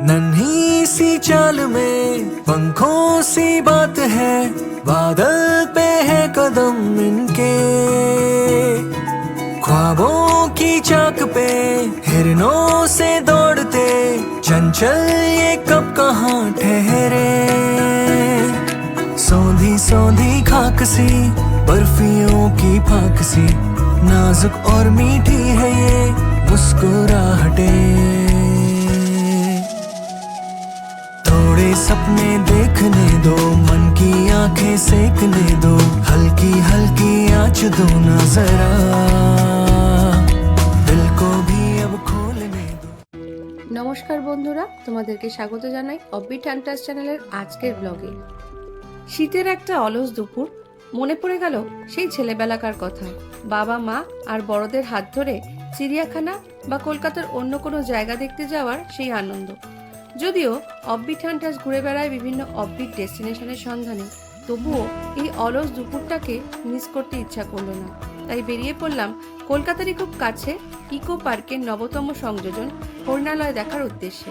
नन्ही सी चाल में पंखों सी बात है, बादल पे है कदम इनके। ख्वाबों की चाक पे हिरनों से दौड़ते, चंचल ये कब कहाँ ठहरे। सौंधी सौंधी खाक सी बर्फियों की फाक सी नाजुक और मीठी है ये मुस्कुराहटें। थोड़े सपने देखने दो मन की आंखें सेकने दो हल्की हल्की आँच दो ना जरा दिल को भी अब खोलने दो নমস্কার বন্ধুরা তোমাদেরকে স্বাগত জানাই অববিট হ্যান্টাস চ্যানেলের আজকের ব্লগে শীতের একটা অলস দুপুর মনে পড়ে গেল সেই ছেলেবেলাকার কথা বাবা মা আর বড়দের হাত ধরে চিড়িয়াখানা বা কলকাতার অন্য কোনো জায়গা দেখতে যাওয়ার সেই আনন্দ যদিও অববিট হ্যান্টাস ঘুরে বেড়ায় বিভিন্ন অববিট ডেস্টিনেশনের সন্ধানে, তবুও এই অলস দুপুরটাকে মিস করতে ইচ্ছা করল না। তাই বেরিয়ে পড়লাম কলকাতারই খুব কাছে ইকো পার্কের নবতম সংযোজন হরিণালয় দেখার উদ্দেশ্যে।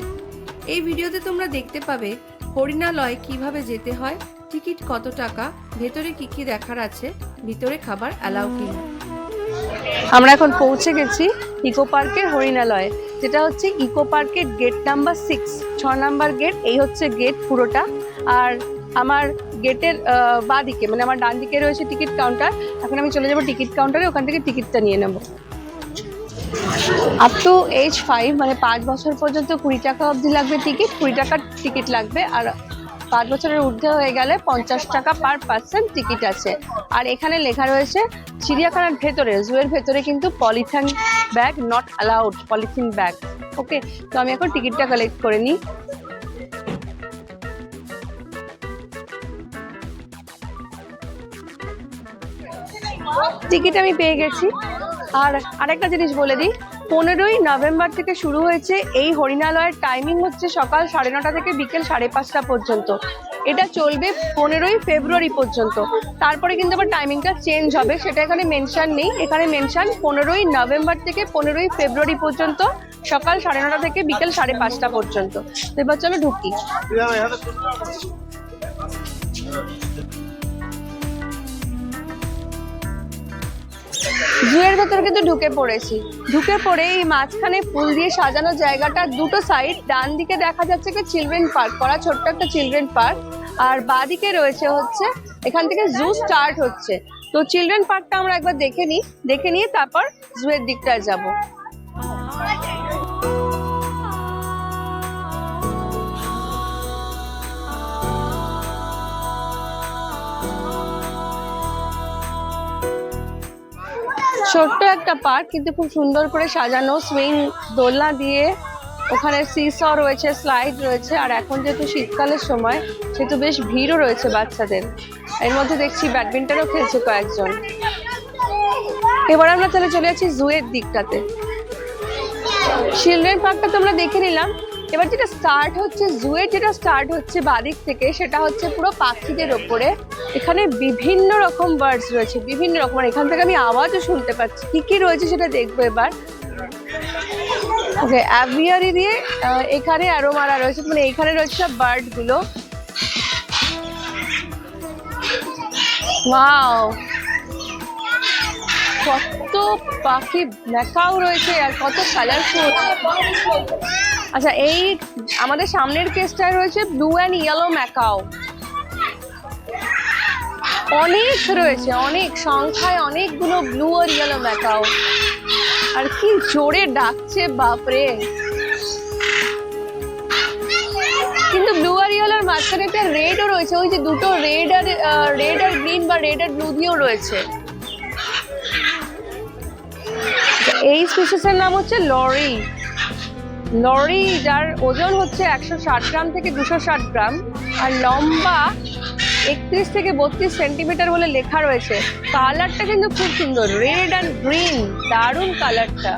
এই ভিডিওতে তোমরা দেখতে পাবে হরিণালয় কীভাবে যেতে হয়, টিকিট কত টাকা, ভেতরে কি কি দেখার আছে, ভিতরে খাবার অ্যালাউ কিনা। আমরা এখন পৌঁছে গেছি ইকো পার্কের হরিণালয়ে। যেটা হচ্ছে ইকো পার্কের গেট নাম্বার সিক্স, ছ নাম্বার গেট, এই হচ্ছে গেট পুরোটা। আর আমার গেটের বা দিকে মানে আমার ডান দিকে রয়েছে টিকিট কাউন্টার, এখন আমি চলে যাব টিকিট কাউন্টারে, ওখান থেকে টিকিটটা নিয়ে নেব। আপ টু এইচ ফাইভ মানে পাঁচ বছর পর্যন্ত কুড়ি টাকা অবধি লাগবে টিকিট কুড়ি টাকার টিকিট লাগবে, আর পাঁচ বছরের ঊর্ধ্বে হয়ে গেলে পঞ্চাশ টাকা পার পার্সন টিকিট আছে। আর এখানে লেখা রয়েছে, চিড়িয়াখানার ভেতরে জুয়ের ভেতরে কিন্তু polythene bag not allowed polythene bag okay তো আমি এখন টিকিটটা কালেক্ট করে নিই। টিকিট আমি পেয়ে গেছি। আর আরেকটা জিনিস বলে দিই পনেরোই নভেম্বর থেকে শুরু হয়েছে এই হরিণালয়ের টাইমিং হচ্ছে সকাল সাড়ে নটা থেকে বিকেল সাড়ে পাঁচটা পর্যন্ত। এটা চলবে পনেরোই ফেব্রুয়ারি পর্যন্ত। তারপরে কিন্তু আবার টাইমিংটা চেঞ্জ হবে, সেটা এখানে মেনশন নেই। এখানে মেনশন পনেরোই নভেম্বর থেকে পনেরোই ফেব্রুয়ারি পর্যন্ত, সকাল সাড়ে নটা থেকে বিকেল সাড়ে পাঁচটা পর্যন্ত। এবার চলো ঢুকি। জুয়ের ভেতর কিন্তু ঢুকে পড়েছি। ঢুকে পড়ে এই মাঝখানে ফুল দিয়ে সাজানো জায়গাটা, দুটো সাইড ডান দিকে দেখা যাচ্ছে কি চিলড্রেন পার্ক করা ছোট্ট একটা চিলড্রেন পার্ক আর বাঁদিকে রয়েছে হচ্ছে, এখান থেকে জু স্টার্ট হচ্ছে। তো চিলড্রেন পার্কটা আমরা একবার দেখে নিই, দেখে নিয়ে তারপর জুয়ের দিকটায় যাব। ছোট্ট একটা পার্ক, কিন্তু খুব সুন্দর করে সাজানো। সুইং দোলনা দিয়ে ওখানে সিস রয়েছে স্লাইড রয়েছে, আর এখন যেহেতু শীতকালের সময়, সেহেতু বেশ ভিড়ও রয়েছে বাচ্চাদের। এর মধ্যে দেখছি ব্যাডমিন্টনও খেলছে কয়েকজন। এবার আমরা তাহলে চলে যাচ্ছি জুয়ের দিকটাতে। চিলড্রেন পার্কটা তো আমরা দেখে নিলাম। এবার যেটা স্টার্ট হচ্ছে জুয়ের যেটা স্টার্ট হচ্ছে বাদিক থেকে, সেটা হচ্ছে পুরো পাখিদের ওপরে। এখানে বিভিন্ন রকম বার্ডস রয়েছে, বিভিন্ন রকম। এখান থেকে আমি আওয়াজও শুনতে পাচ্ছি। কি কি রয়েছে সেটা দেখব এবার। ওকে অ্যাভিয়ারি দিয়ে এখানে আরও মারা রয়েছে। মানে এখানে রয়েছে সব বার্ডগুলো ওয়াও কত পাখি দেখাও রয়েছে আর কত কালারফুল আচ্ছা এই আমাদের সামনের কেসটায় রয়েছে ব্লু অ্যান্ড ইয়েলো ম্যাকাও অনেক রয়েছে, অনেক, সংখ্যায় অনেকগুলো ব্লু আর ইয়েলো ম্যাকাও আর কি জোরে ডাকছে, বাপরে। কিন্তু ব্লু আর ইয়েলোর মাঝখানে একটা রেডও রয়েছে, ওই যে দুটো রেড আর রেড আর গ্রিন বা রেড আর ব্লু দিয়েও রয়েছে। এই স্পিসিসের নাম হচ্ছে লরি। লরি যার ওজন হচ্ছে একশো ষাট গ্রাম থেকে দুশো ষাট গ্রাম আর লম্বা একত্রিশ থেকে বত্রিশ সেন্টিমিটার বলে লেখা রয়েছে। কালারটা কিন্তু খুব সুন্দর, রেড অ্যান্ড গ্রিন দারুণ কালারটা।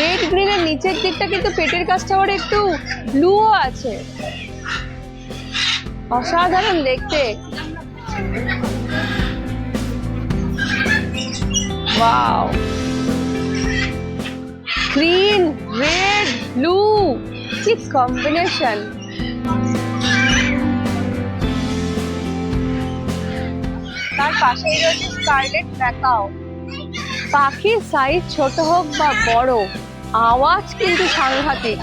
রেড গ্রিনের নিচের দিকটা কিন্তু পেটের কাছটা আবার একটু ব্লুও আছে। অসাধারণ দেখতে। ওয়াও গ্রিন রেড ব্লু কি কম্বিনেশন তার পাশেই রয়েছে স্কারলেট ম্যাকাও। পাখির সাইজ ছোট হোক বা বড় আওয়াজ কিন্তু সাংঘাতিক।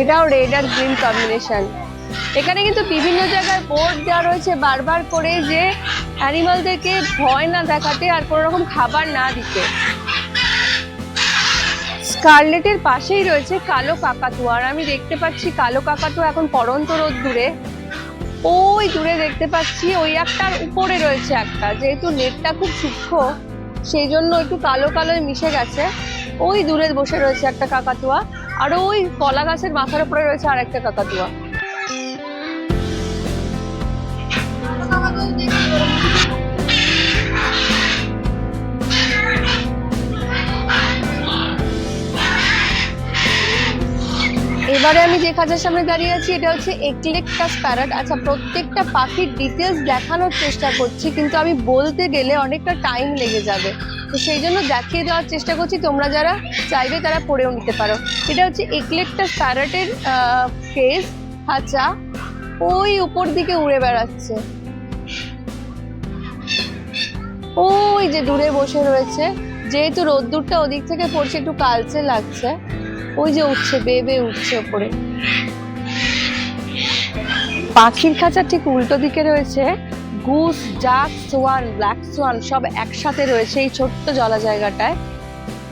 এটাও রেড আর গ্রিন কম্বিনেশন এখানে কিন্তু বিভিন্ন জায়গায় বোর্ড দেওয়া রয়েছে বারবার করে যে অ্যানিমালদেরকে ভয় না দেখাতে আর কোনো রকম খাবার না দিতে। স্কারলেটের পাশেই রয়েছে কালো কাকাতুয়া আর আমি দেখতে পাচ্ছি কালো কাকাতুয়া এখন পরন্ত রোদ দূরে ওই দূরে দেখতে পাচ্ছি ওই একটার উপরে রয়েছে একটা, যেহেতু নেটটা খুব সূক্ষ্ম, সেই জন্য একটু কালো কালো মিশে গেছে। ওই দূরে বসে রয়েছে একটা কাকাতুয়া আর ওই কলা গাছের মাথার উপরে রয়েছে আর একটা কাকাতুয়া। এবারে আমি যে খাঁচার সামনে দাঁড়িয়ে আছি, এটা হচ্ছে একলেকটাস প্যারট আচ্ছা প্রত্যেকটা পাখির ডিটেলস দেখানোর চেষ্টা করছি, কিন্তু আমি বলতে গেলে অনেকটা টাইম লেগে যাবে। তো সেই জন্য দেখিয়ে দেওয়ার চেষ্টা করছি, তোমরা যারা চাইবে তারা পড়েও নিতে পারো। এটা হচ্ছে একলেকটাস প্যারটের কেস খাঁচা ওই উপর দিকে উড়ে বেড়াচ্ছে। ওই যে দূরে বসে রয়েছে। যেহেতু রোদ্দুরটা ওদিক থেকে পড়ছে, একটু কালচে লাগছে। ওই যে উঠছে, বেয়ে বেয়ে উঠছে ওপরে। পাখির খাঁচার ঠিক উল্টো দিকে রয়েছে। গুস, ডাক, সোয়ান, ব্ল্যাক সোয়ান সব একসাথে রয়েছে এই ছোট্ট জলা জায়গাটায়।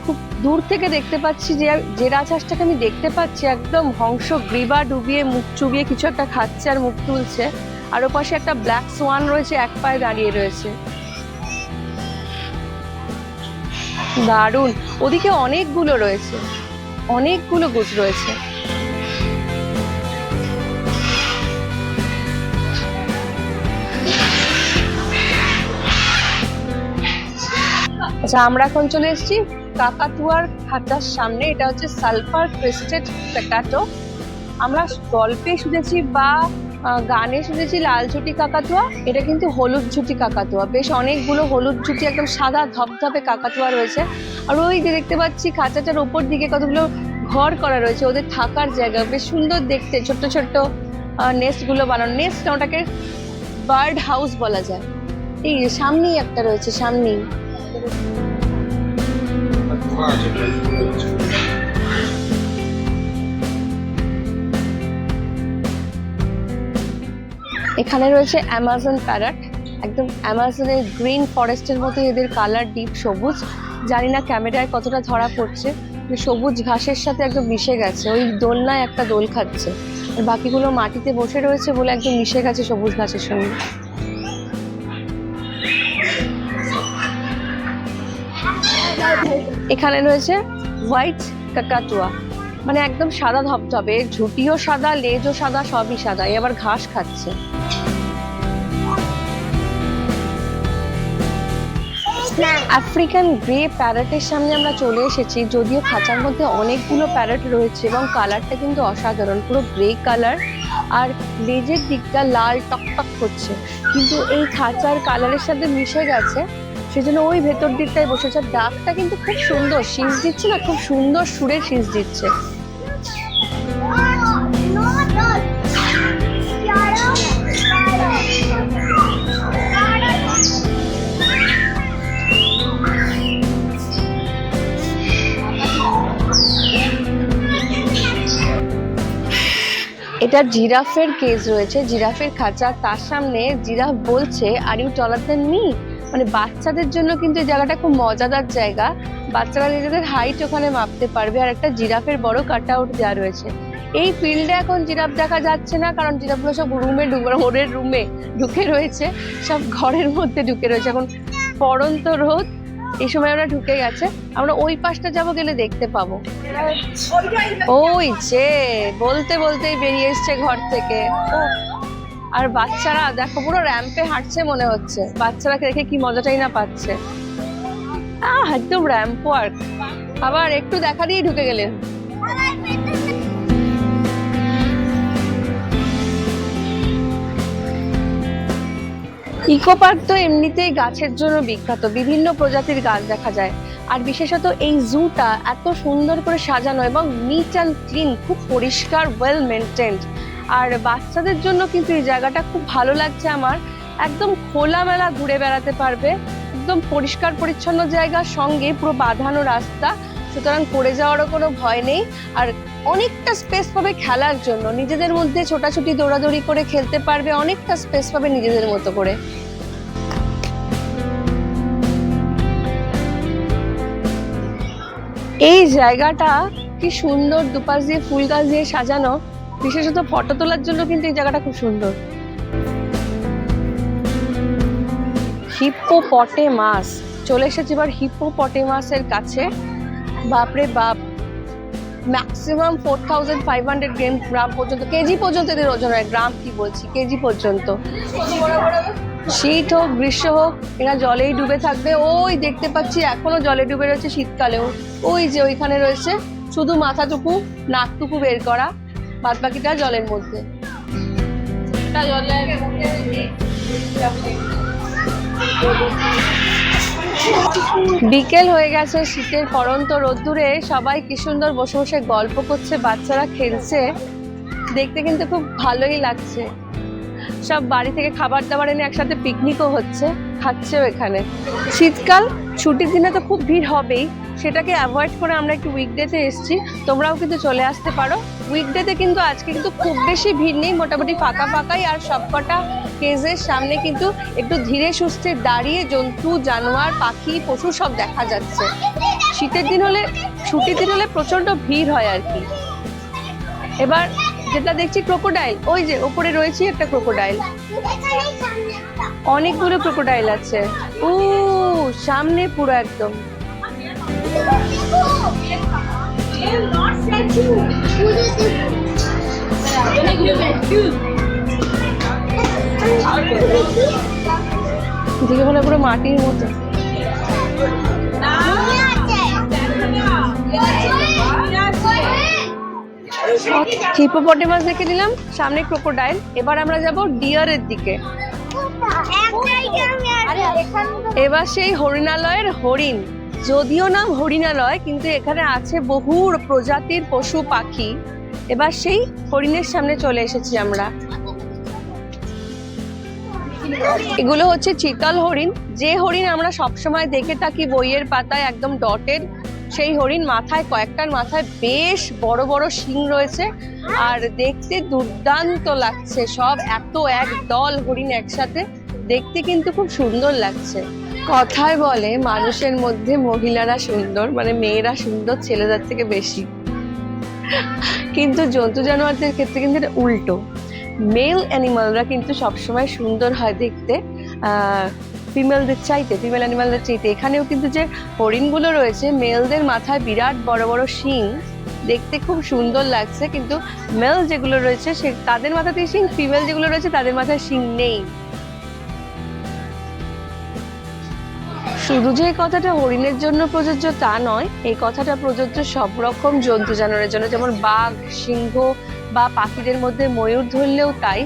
খুব দূর থেকে দেখতে পাচ্ছি যে যে রাজহাঁসটাকে আমি দেখতে পাচ্ছি, একদম হংস গ্রীবা ডুবিয়ে মুখ চুবিয়ে কিছু একটা খাচ্ছে আর মুখ তুলছে। আর ওপাশে একটা ব্ল্যাক সোয়ান রয়েছে, এক পায়ে দাঁড়িয়ে রয়েছে। দারুণ। ওদিকে অনেকগুলো রয়েছে। অনেকগুলো গুছ রয়েছে। আচ্ছা আমরা এখন চলে এসেছি কাকাতুয়ার খাঁচার সামনে। এটা হচ্ছে সালফার ক্রিস্টেড পেটাটো। আমরা গল্পে শুনেছি বা গানে শুনেছি লাল ঝুটি কাকাতুয়া, এটা কিন্তু হলুদ ঝুটি কাকাতুয়া। বেশ অনেকগুলো হলুদ ঝুটি, একদম সাদা ধপধপে কাকাতুয়া রয়েছে। আর ওই যে দেখতে পাচ্ছি খাঁচাটার ওপর দিকে কতগুলো ঘর করা রয়েছে, ওদের থাকার জায়গা। বেশ সুন্দর দেখতে, ছোট্ট ছোট্ট নেস্টগুলো বানানো। নেস্ট ওটাকে বার্ড হাউস বলা যায়। এই সামনেই একটা রয়েছে, সামনেই। এখানে রয়েছে অ্যামাজন প্যারাট একদম অ্যামাজনের গ্রিন ফরেস্টের মতো এদের কালার ডিপ সবুজ। জানি না ক্যামেরায় কতটা ধরা পড়ছে সবুজ ঘাসের সাথে একদম মিশে গেছে। ওই দোলনায় একটা দোল খাচ্ছে। আর বাকিগুলো মাটিতে বসে রয়েছে বলে একদম মিশে গেছে সবুজ ঘাসের সঙ্গে। এখানে রয়েছে হোয়াইট কাকাতুয়া মানে একদম সাদা ধবধবে ঝুটিও সাদা, লেজও সাদা, সবই সাদা। এ আবার ঘাস খাচ্ছে। আফ্রিকান গ্রে প্যারটের সামনে আমরা চলে এসেছি, যদিও খাঁচার মধ্যে অনেকগুলো প্যারট রয়েছে এবং কালারটা কিন্তু অসাধারণ, পুরো গ্রে কালার আর লেজের দিকটা লাল টকটক করছে। কিন্তু এই খাঁচার কালারের সাথে মিশে গেছে, সেজন্য ওই ভেতর দিকটায় বসেছে। ডাকটা কিন্তু খুব সুন্দর শীষ দিচ্ছে না, খুব সুন্দর সুরে শীষ দিচ্ছে। এটা জিরাফের কেস রয়েছে, জিরাফের খাঁচা। তার সামনে জিরাফ বলছে আর ইউ টলার মি মানে বাচ্চাদের জন্য কিন্তু এই জায়গাটা খুব মজাদার জায়গা। বাচ্চারা নিজেদের হাইট ওখানে মাপতে পারবে আর একটা জিরাফের বড় কাট আউট দেওয়া রয়েছে। এই ফিল্ডে এখন জিরাফ দেখা যাচ্ছে না, কারণ জিরাফগুলো সব রুমে ওরের রুমে ঢুকে রয়েছে। সব ঘরের মধ্যে ঢুকে রয়েছে। এখন পড়ন্ত রোদ এই সময় ওরা ঢুকে গেছে, আমরা ওই পাশটা যাব গেলে দেখতে পাবো। ওই যে, বলতে বলতেই বেরিয়ে এসছে ঘর থেকে। আর বাচ্চারা, দেখো পুরো র্যাম্পে হাঁটছে মনে হচ্ছে। বাচ্চারা দেখে কি মজাটাই না পাচ্ছে। একদম র্যাম্প ওয়ার্ক আবার একটু দেখা দিয়ে ঢুকে গেলেন। ইকো পার্ক তো এমনিতেই গাছের জন্য বিখ্যাত। বিভিন্ন প্রজাতির গাছ দেখা যায়। আর বিশেষত এই জুটা এত সুন্দর করে সাজানো এবং নিট অ্যান্ড ক্লিন খুব পরিষ্কার ওয়েল মেনটেন্ড আর বাচ্চাদের জন্য কিন্তু এই জায়গাটা খুব ভালো লাগছে আমার। একদম খোলামেলা ঘুরে বেড়াতে পারবে। একদম পরিষ্কার, পরিচ্ছন্ন জায়গার সঙ্গে পুরো বাঁধানো রাস্তা। সুতরাং পড়ে যাওয়ারও কোনো ভয় নেই। আর অনেকটা স্পেস পাবে খেলার জন্য। নিজেদের মধ্যে ছোটাছুটি, দৌড়াদৌড়ি করে খেলতে পারবে, অনেকটা স্পেস পাবে নিজেদের মতো করে। এই জায়গাটা কি সুন্দর, দুপাশ দিয়ে ফুল গাছ দিয়ে সাজানো। বিশেষত ফটো তোলার জন্য কিন্তু এই জায়গাটা খুব সুন্দর। হিপ্পো পটে মাছ চলে এসেছি এবার হিপ্পো পটে মাছের কাছে। বাপরে বাপ। Maximum four thousand five hundred gram gram পর্যন্ত, কেজি পর্যন্ত এদের ওজন হয়। গ্রাম কি বলছি? কেজি পর্যন্ত। শীত হোক, গ্রীষ্ম হোক, এরা জলেই ডুবে থাকবে। ওই দেখতে পাচ্ছি, এখনও জলে ডুবে রয়েছে শীতকালেও। ওই যে ওইখানে রয়েছে, শুধু মাথাটুকু, নাকটুকু বের করা বাদ বাকিটা জলের মধ্যে। বিকেল হয়ে গেছে, শীতের পরন্ত রোদ্দুরে। সবাই কি সুন্দর বসে বসে গল্প করছে, বাচ্চারা খেলছে। দেখতে কিন্তু খুব ভালোই লাগছে। সব বাড়ি থেকে খাবার দাবার এনে একসাথে পিকনিকও হচ্ছে, খাচ্ছেও এখানে। শীতকাল, ছুটির দিনে তো খুব ভিড় হবেই। সেটাকে অ্যাভয়েড করে আমরা একটু উইকডেতে এসেছি। তোমরাও কিন্তু চলে আসতে পারো। উইকডেতে কিন্তু আজকে কিন্তু খুব বেশি ভিড় নেই, মোটামুটি ফাঁকা ফাঁকাই, আর সবকটা কেজের সামনে কিন্তু একটু ধীরে সুস্থে দাঁড়িয়ে জন্তু, জানোয়ার, পাখি, পশু সব দেখা যাচ্ছে। শীতের দিন হলে, ছুটির দিন হলে প্রচণ্ড ভিড় হয় আর কি। এবার যেটা দেখছি ক্রোকোডাইল ওই যে ওপরে রয়েছে একটা ক্রোকোডাইল অনেকগুলো ক্রোকোডাইল আছে। ও সামনে পুরো একদম। দেখে মনে পুরো মাটির মতো। হিপোপটেমাস দেখে নিলাম, সামনে ক্রোকোডাইল। এবার আমরা যাব ডিয়ারের দিকে। এবার সেই হরিণালয়ের হরিণ। যদিও নাম হরিণালয়, কিন্তু এখানে আছে বহু প্রজাতির পশু পাখি। এবার সেই হরিণের সামনে চলে এসেছি আমরা। এগুলো হচ্ছে চিতাল হরিণ। যে হরিণ আমরা সবসময় দেখে থাকি বইয়ের পাতায় একদম ডটেড, সেই হরিণ মাথায়, কয়েকটার মাথায় বেশ বড় বড় শিং রয়েছে। আর দেখতে দুর্দান্ত লাগছে সব, এত এক দল হরিণ একসাথে। দেখতে কিন্তু খুব সুন্দর লাগছে। কথায় বলে, মানুষের মধ্যে মহিলারা সুন্দর মানে মেয়েরা সুন্দর, ছেলেদের থেকে বেশি। কিন্তু জন্তু জানোয়ারদের ক্ষেত্রে কিন্তু এটা উল্টো। মেল অ্যানিমালরা কিন্তু সবসময় সুন্দর হয় দেখতে। ফিমেলদের চাইতে ফিমেল অ্যানিমালদের চাইতে। এখানেও কিন্তু যে হরিণগুলো রয়েছে মেলদের মাথায় বিরাট বড় বড় শিং। দেখতে খুব সুন্দর লাগছে, কিন্তু মেল যেগুলো রয়েছে, সে তাদের মাথাতেই শিং ফিমেল যেগুলো রয়েছে, তাদের মাথায় শিং নেই। শুধু যে এই কথাটা হরিণের জন্য প্রযোজ্য তা নয়, এই কথাটা প্রযোজ্য সব রকম জন্তু জানোয়ারের জন্য, যেমন বাঘ, সিংহ বা পাখিদের মধ্যে ময়ূর ধরলেও তাই।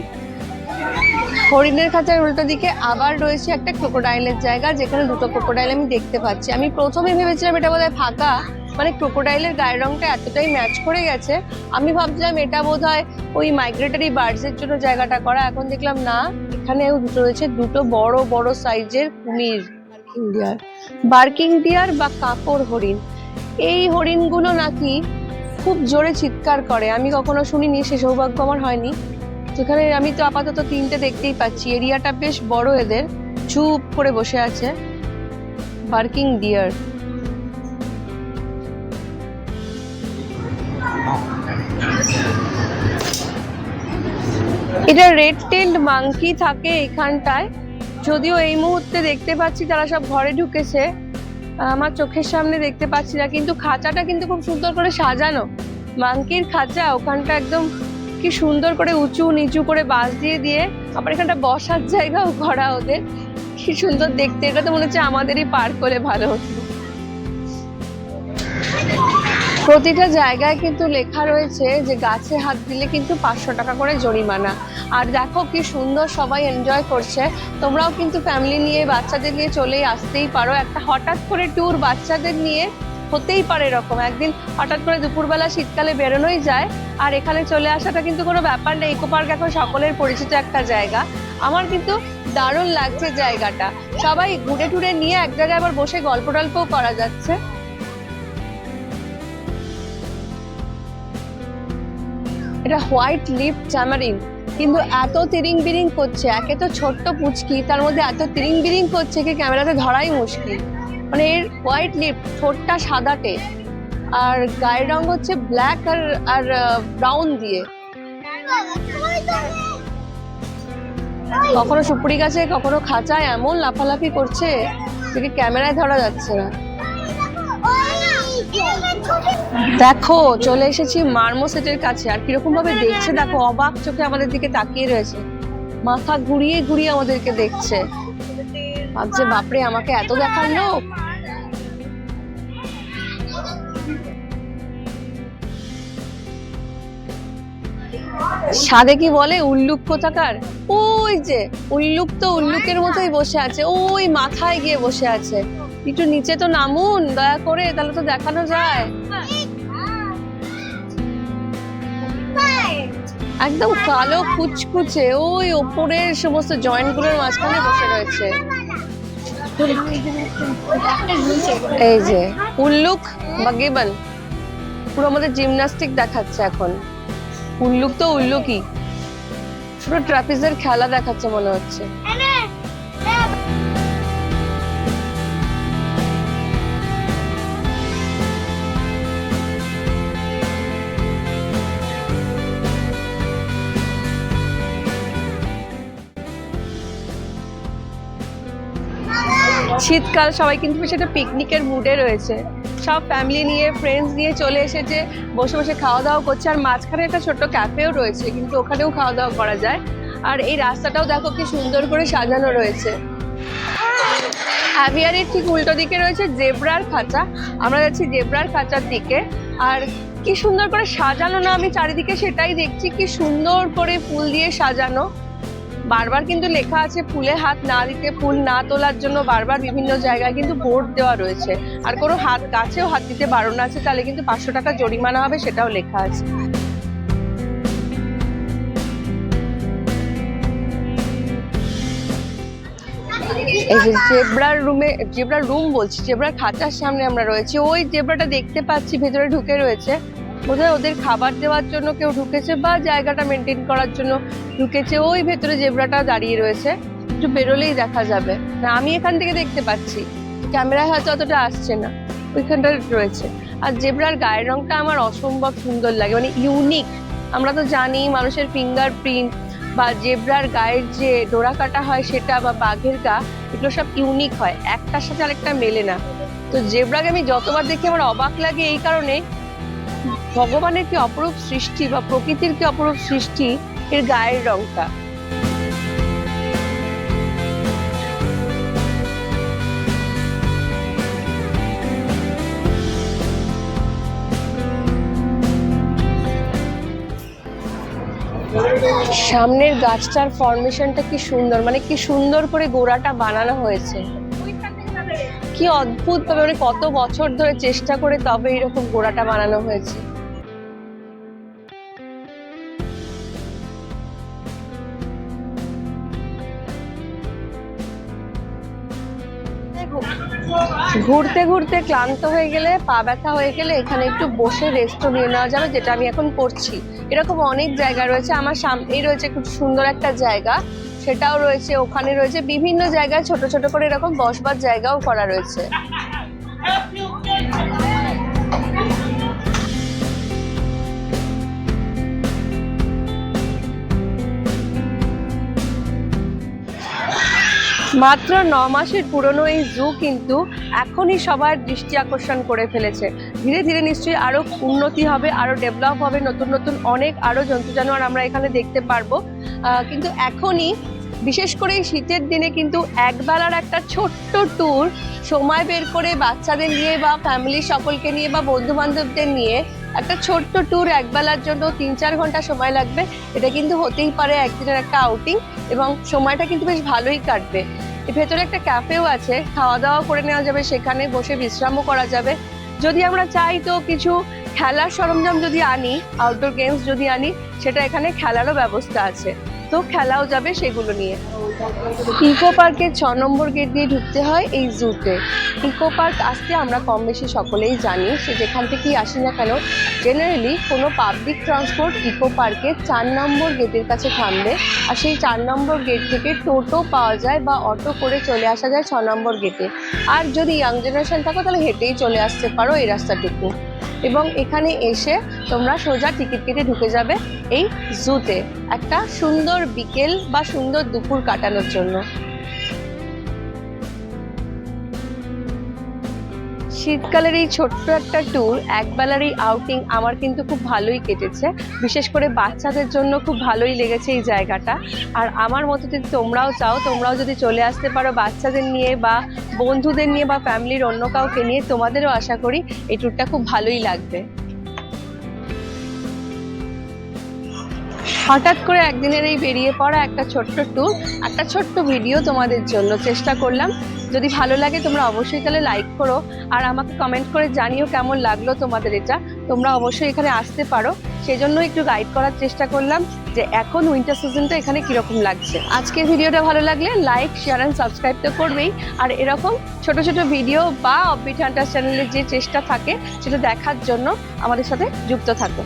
হরিণের খাঁচার উল্টো দিকে আবার রয়েছে একটা ক্রোকোডাইলের জায়গা, যেখানে দুটো ক্রোকোডাইল আমি দেখতে পাচ্ছি। আমি প্রথমে ভেবেছিলাম এটা বোধহয় ফাঁকা মানে ক্রোকোডাইলের গায়ের রংটা এতটাই ম্যাচ করে গেছে। আমি ভাবছিলাম এটা বোধহয় ওই মাইগ্রেটরি বার্ডসের জন্য জায়গাটা করা। এখন দেখলাম না, এখানেও দুটো রয়েছে, দুটো বড় বড় সাইজের কুমির। বার্কিং ডিয়ার বার্কিং ডিয়ার বা কাপড় হরিণ। এই হরিণগুলো নাকি খুব জোরে চিৎকার করে। আমি কখনো শুনিনি, সে সৌভাগ্য আমার হয়নি। যেখানে আমি তো আপাতত তিনটে দেখতেই পাচ্ছি। এরিয়াটা বেশ বড় এদের। চুপ করে বসে আছে। Barking deer. এটা রেড টেন্ট মাংকি থাকে এখানটায়। যদিও এই মুহূর্তে দেখতে পাচ্ছি তারা সব ঘরে ঢুকেছে। আমার চোখের সামনে দেখতে পাচ্ছি না, কিন্তু খাঁচাটা কিন্তু খুব সুন্দর করে সাজানো। মাংকির খাঁচা, ওখানটা একদম কি সুন্দর করে উঁচু নিচু করে বাঁশ দিয়ে দিয়ে আবার এখানটা বসার জায়গাও করা ওদের। কি সুন্দর দেখতে, এটা তো মনে হচ্ছে আমাদেরই পার্ক করে ভালো হতো প্রতিটা জায়গায় কিন্তু লেখা রয়েছে যে গাছে হাত দিলে কিন্তু পাঁচশো টাকা করে জরিমানা। আর দেখো কি সুন্দর সবাই এনজয় করছে। তোমরাও কিন্তু ফ্যামিলি নিয়ে, বাচ্চাদের নিয়ে চলেই আসতেই পারো। একটা হঠাৎ করে ট্যুর বাচ্চাদের নিয়ে হতেই পারে এরকম। একদিন হঠাৎ করে দুপুরবেলা শীতকালে বেরোনোই যায়। আর এখানে চলে আসাটা কিন্তু কোনো ব্যাপার নেই। ইকো পার্ক এখন সকলের পরিচিত একটা জায়গা। আমার কিন্তু দারুণ লাগছে জায়গাটা। সবাই ঘুরে টুরে নিয়ে এক জায়গায় আবার বসে গল্প টল্পও করা যাচ্ছে। এটা হোয়াইট লিপ ট্যামারিন কিন্তু এত তিরিং বিরিং করছে, একে তো ছোট্ট পুচকি, তার মধ্যে এত তিরিং বিরিং করছে কি ক্যামেরাতে ধরাই মুশকিল। মানে এর হোয়াইট লিপ, ঠোঁটটা সাদাটে, আর গায়ের রং হচ্ছে ব্ল্যাক আর আর ব্রাউন দিয়ে। কখনো সুপুরি গাছে, কখনো খাঁচায়, এমন লাফালাফি করছে যে ক্যামেরায় ধরা যাচ্ছে না। দেখো, চলে এসেছি মার্মো সেটের কাছে। আর কীরকম ভাবে দেখছে, দেখো, অবাক চোখে আমাদের দিকে তাকিয়ে রয়েছে। মাথা ঘুরিয়ে ঘুরিয়ে আমাদেরকে দেখছে। ভাবছে, বাপরে, আমাকে এত দেখার লোক? সাদে কি বলে উল্লুক কোথাকার? ওই যে, উল্লুক তো উল্লুকের মতোই বসে আছে। ওই মাথায় গিয়ে বসে আছে। একটু নিচে তো নামুন, দয়া করে, তাহলে তো দেখানো যায়। একদম কালো কুচকুচে, ওই ওপরের সমস্ত জয়েন্টগুলোর মাঝখানে বসে রয়েছে। এই যে, উল্লুক বা গেবন পুরো আমাদের জিমনাস্টিক দেখাচ্ছে এখন। উল্লুক তো উল্লুকই। পুরো ট্রাপিজের খেলা দেখাচ্ছে মনে হচ্ছে। শীতকাল সবাই কিন্তু সেটা পিকনিকের মুডে রয়েছে। সব ফ্যামিলি নিয়ে ফ্রেন্ডস নিয়ে চলে এসেছে বসে বসে খাওয়া দাওয়া করছে। আর মাঝখানে একটা ছোট্ট ক্যাফেও রয়েছে, কিন্তু ওখানেও খাওয়া দাওয়া করা যায়। আর এই রাস্তাটাও দেখো কি সুন্দর করে সাজানো রয়েছে। হ্যাভিয়ারের ঠিক উল্টো দিকে রয়েছে জেব্রার খাঁচা। আমরা যাচ্ছি জেব্রার খাঁচার দিকে। আর কি সুন্দর করে সাজানো না, আমি চারিদিকে সেটাই দেখছি। কি সুন্দর করে ফুল দিয়ে সাজানো। বারবার কিন্তু লেখা আছে, ফুলে হাত না দিতে, ফুল না তোলার জন্য বারবার বিভিন্ন জায়গায় কিন্তু বোর্ড দেওয়া রয়েছে। আর কোনো হাত গাছেও হাত দিতে বারণ আছে, তাহলে কিন্তু পাঁচশো টাকা জরিমানা হবে, সেটাও লেখা আছে। জেব্রার রুমে, জেব্রার রুম বলছি, জেব্রার খাঁচার সামনে আমরা রয়েছি। ওই জেব্রাটা দেখতে পাচ্ছি, ভেতরে ঢুকে রয়েছে। বোধহয় ওদের খাবার দেওয়ার জন্য কেউ ঢুকেছে বা জায়গাটা মেনটেন করার জন্য ঢুকেছে। ওই ভেতরে জেব্রাটা দাঁড়িয়ে রয়েছে। একটু বেরোলেই দেখা যাবে। না, আমি এখান থেকে দেখতে পাচ্ছি। ক্যামেরায় হয়তো অতটা আসছে না। ওইখানটা রয়েছে। আর জেব্রার গায়ের রংটা আমার অসম্ভব সুন্দর লাগে। মানে ইউনিক আমরা তো জানি মানুষের ফিঙ্গার প্রিন্ট বা জেব্রার গায়ের যে ডোরা কাটা হয় সেটা বা বাঘের গা, এগুলো সব ইউনিক হয়। একটার সাথে আরেকটা মেলে না। তো জেব্রাকে আমি যতবার দেখি আমার অবাক লাগে এই কারণে। ভগবানের কি অপরূপ সৃষ্টি বা প্রকৃতির কি অপরূপ সৃষ্টি এর গায়ের রংটা? সামনের গাছটার ফরমেশনটা কি সুন্দর মানে কি সুন্দর করে গোড়াটা বানানো হয়েছে। কি অদ্ভুত ভাবে মানে কত বছর ধরে চেষ্টা করে তবে এরকম গোড়াটা বানানো হয়েছে। ঘুরতে ঘুরতে ক্লান্ত হয়ে গেলে, পা ব্যথা হয়ে গেলে এখানে একটু বসে রেস্টও নিয়ে নেওয়া যাবে, যেটা আমি এখন করছি। এরকম অনেক জায়গা রয়েছে, আমার সামনেই রয়েছে খুব সুন্দর একটা জায়গা। সেটাও রয়েছে, ওখানে রয়েছে বিভিন্ন জায়গায় ছোট ছোট করে এরকম বসবার জায়গাও করা রয়েছে। মাত্র ন মাসের পুরনো এই জু কিন্তু এখনই সবার দৃষ্টি আকর্ষণ করে ফেলেছে। ধীরে ধীরে নিশ্চয়ই আরও উন্নতি হবে আরও ডেভেলপ হবে, নতুন নতুন অনেক আরও জন্তু জানোয়ার আমরা এখানে দেখতে পারব। কিন্তু এখনই বিশেষ করে এই শীতের দিনে কিন্তু একবেলার একটা ছোট্ট ট্যুর সময় বের করে বাচ্চাদের নিয়ে বা ফ্যামিলির সকলকে নিয়ে বা বন্ধু বান্ধবদের নিয়ে একটা ছোট্ট ট্যুর একবেলার জন্য তিন চার ঘণ্টা সময় লাগবে। এটা কিন্তু হতেই পারে একদিনের একটা আউটিং এবং সময়টা কিন্তু বেশ ভালোই কাটবে। ভেতরে একটা ক্যাফেও আছে খাওয়া দাওয়া করে নেওয়া যাবে, সেখানে বসে বিশ্রামও করা যাবে। যদি আমরা চাই তো কিছু খেলার সরঞ্জাম যদি আনি আউটডোর গেমস যদি আনি, সেটা এখানে খেলারও ব্যবস্থা আছে। তো খেলাও যাবে সেগুলো নিয়ে। ইকো পার্কের ছ নম্বর গেট দিয়ে ঢুকতে হয় এই জুতে। ইকো পার্ক আসতে আমরা কম বেশি সকলেই জানি, সে যেখান থেকেই আসি না কেন জেনারেলি কোনো পাবলিক ট্রান্সপোর্ট ইকো পার্কের চার নম্বর গেটের কাছে থামবে আর সেই চার নম্বর গেট থেকে টোটো পাওয়া যায় বা অটো করে চলে আসা যায় ছ নম্বর গেটে। আর যদি ইয়াং জেনারেশন থাকো তাহলে হেঁটেই চলে আসতে পারো এই রাস্তাটুকু। এবং এখানে এসে তোমরা সোজা টিকিট কেটে ঢুকে যাবে এই জুতে একটা সুন্দর বিকেল বা সুন্দর দুপুর কাটানোর জন্য। শীতকালের এই ছোট্ট একটা ট্যুর একবেলার এই আউটিং আমার কিন্তু খুব ভালোই কেটেছে। বিশেষ করে বাচ্চাদের জন্য খুব ভালোই লেগেছে এই জায়গাটা। আর আমার মতো যদি তোমরাও চাও, তোমরাও যদি চলে আসতে পারো বাচ্চাদের নিয়ে বা বন্ধুদের নিয়ে বা ফ্যামিলির অন্য কাউকে নিয়ে, তোমাদেরও আশা করি এই ট্যুরটা খুব ভালোই লাগবে। হঠাৎ করে একদিনের এই বেরিয়ে পড়া একটা ছোট্ট ট্যুর একটা ছোট্ট ভিডিও তোমাদের জন্য। চেষ্টা করলাম যদি ভালো লাগে, তোমরা অবশ্যই তাহলে লাইক করো। আর আমাকে কমেন্ট করে জানিও কেমন লাগল তোমাদের এটা। তোমরা অবশ্যই এখানে আসতে পারো। সেই জন্য একটু গাইড করার চেষ্টা করলাম যে এখন উইন্টার সিজনটা এখানে কীরকম লাগছে। আজকের ভিডিওটা ভালো লাগলে লাইক শেয়ার অ্যান্ড সাবস্ক্রাইব তো করবেই। আর এরকম ছোট ছোট ভিডিও বা অববিট হান্টার চ্যানেলের যে চেষ্টা থাকে, সেটা দেখার জন্য আমাদের সাথে যুক্ত থাকো।